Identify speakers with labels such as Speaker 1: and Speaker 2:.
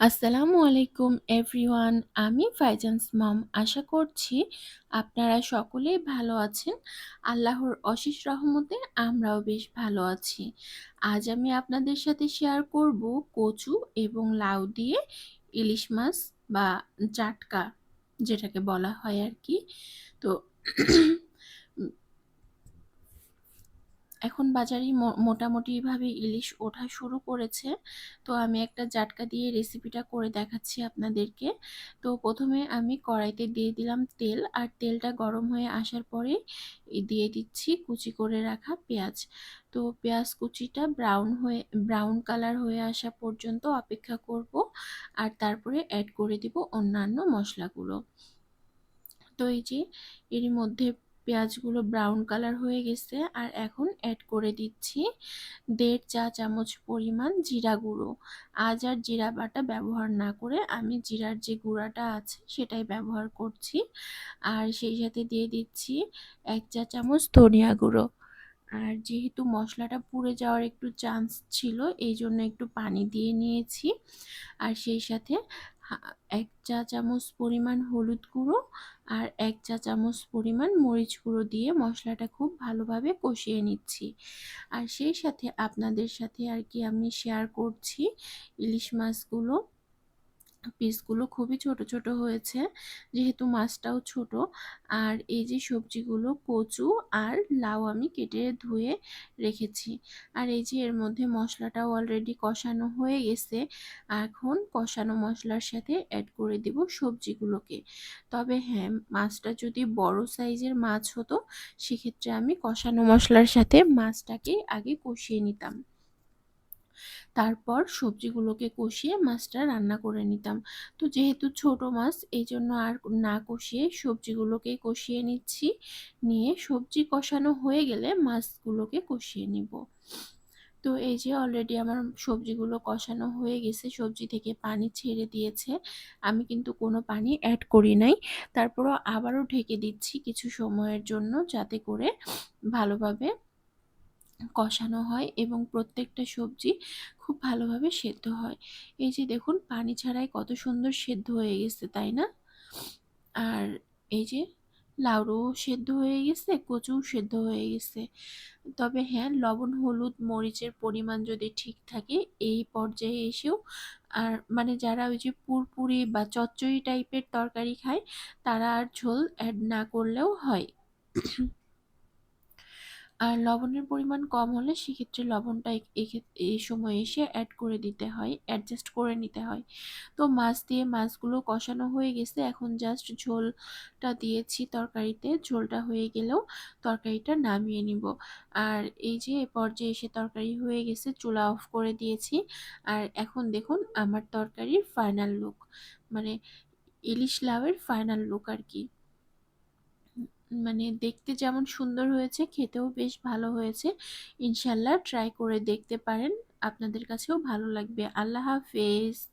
Speaker 1: আসসালামু আলাইকুম এভরিওয়ান, আমি ফাইজান্স মম। আশা করছি আপনারা সকলেই ভালো আছেন। আল্লাহর অশেষ রহমতে আমরাও বেশ ভালো আছি। আজ আমি আপনাদের সাথে শেয়ার করব কচু এবং লাউ দিয়ে ইলিশ মাছ বা জাটকা যেটাকে বলা হয় আর কি। তো এখন বাজারে মোটামুটিভাবে ইলিশ ওঠা শুরু করেছে। তো আমি একটা জাটকা দিয়ে রেসিপিটা করে দেখাচ্ছি আপনাদেরকে। তো প্রথমে আমি কড়াইতে দিয়ে দিলাম তেল আর তেলটা গরম হয়ে আসার পরে দিয়ে দিচ্ছি কুচি করে রাখা পেঁয়াজ। তো পেঁয়াজ কুচিটা ব্রাউন হয়ে ব্রাউন কালার হয়ে আসা পর্যন্ত অপেক্ষা করব আর তারপরে অ্যাড করে দিব অন্যান্য মশলাগুলো। তো এই যে এর মধ্যে পেঁয়াজগুলো ব্রাউন কালার হয়ে গেছে, আর এখন অ্যাড করে দিচ্ছি দেড় চা চামচ পরিমাণ জিরা গুঁড়ো। আজ আর জিরা বাটা ব্যবহার না করে আমি জিরার যে গুঁড়াটা আছে সেটাই ব্যবহার করছি। আর সেই সাথে দিয়ে দিচ্ছি এক চা চামচ ধনিয়া গুঁড়ো। আর যেহেতু মশলাটা পুড়ে যাওয়ার একটু চান্স ছিল, এই জন্য একটু পানি দিয়ে নিয়েছি। আর সেই সাথে এক চা চামচ পরিমাণ হলুদ গুঁড়ো আর এক চা চামচ পরিমাণ মরিচ গুঁড়ো দিয়ে মশলাটা খুব ভালোভাবে কষিয়ে নিচ্ছি। আর সেই সাথে আপনাদের সাথে আর কি আমি শেয়ার করছি ইলিশ মাছগুলো। পিসগুলো খুবই ছোট ছোট হয়েছে। যেহেতু মাছটাও ছোট, আর এই যে সবজিগুলো কচু আর লাউ আমি কেটে ধুয়ে রেখেছি। আর এই যে এর মধ্যে মশলাটাও অলরেডি কষানো হয়ে গেছে, এখন কষানো মশলার সাথে অ্যাড করে দিব সবজিগুলোকে। তবে হ্যাঁ মাছটা যদি বড় সাইজের মাছ হতো, সেক্ষেত্রে আমি কষানো মশলার সাথে মাছটাকে আগে কষিয়ে নিতাম। তারপর সবজিগুলোকে কষিয়ে মাছটা রান্না করে নিতাম। তো যেহেতু ছোট মাছ এই জন্য আর না কষিয়ে সবজিগুলোকে কষিয়ে নিচ্ছি। নিয়ে সবজি কষানো হয়ে গেলে মাছগুলোকে কষিয়ে নিব। তো এই যে অলরেডি আমার সবজিগুলো কষানো হয়ে গেছে, সবজি থেকে পানি ছেড়ে দিয়েছে। আমি কিন্তু কোনো পানি অ্যাড করি নাই। তারপরও আবারও ঢেকে দিচ্ছি কিছু সময়ের জন্য যাতে করে ভালোভাবে কষানো হয় এবং প্রত্যেকটা সবজি খুব ভালোভাবে সেদ্ধ হয়। এই যে দেখুন, পানি ছাড়াই কত সুন্দর সেদ্ধ হয়ে গেছে, তাই না? আর এই যে লাউড়ও সেদ্ধ হয়ে গেছে, কচুও সেদ্ধ হয়ে গেছে। তবে হ্যাঁ লবণ, হলুদ, মরিচের পরিমাণ যদি ঠিক থাকে, এই পর্যায়ে এসেও আর মানে যারা ওই যে পুরপুরি বা চচ্চড়ি টাইপের তরকারি খায়, তারা আর ঝোল অ্যাড না করলেও হয়। আর লবণের পরিমাণ কম হলে সেক্ষেত্রে লবণটা এই সময় এসে অ্যাড করে দিতে হয় অ্যাডজাস্ট করে নিতে হয়। তো মাছ দিয়ে মাছগুলো কষানো হয়ে গেছে, এখন জাস্ট ঝোলটা দিয়েছি তরকারিতে, ঝোলটা হয়ে গেলেও তরকারিটা নামিয়ে নিব। আর এই যে এ পর্যায়ে এসে তরকারি হয়ে গেছে, চুলা অফ করে দিয়েছি। আর এখন দেখুন আমার তরকারির ফাইনাল লুক মানে ইলিশ লাউয়ের ফাইনাল লুক আর কি। মানে দেখতে যেমন সুন্দর হয়েছে, খেতেও বেশ ভালো হয়েছে। ইনশাল্লাহ ট্রাই করে দেখতে পারেন। আপনাদের কাছেও ভালো লাগবে। আল্লাহ হাফেজ।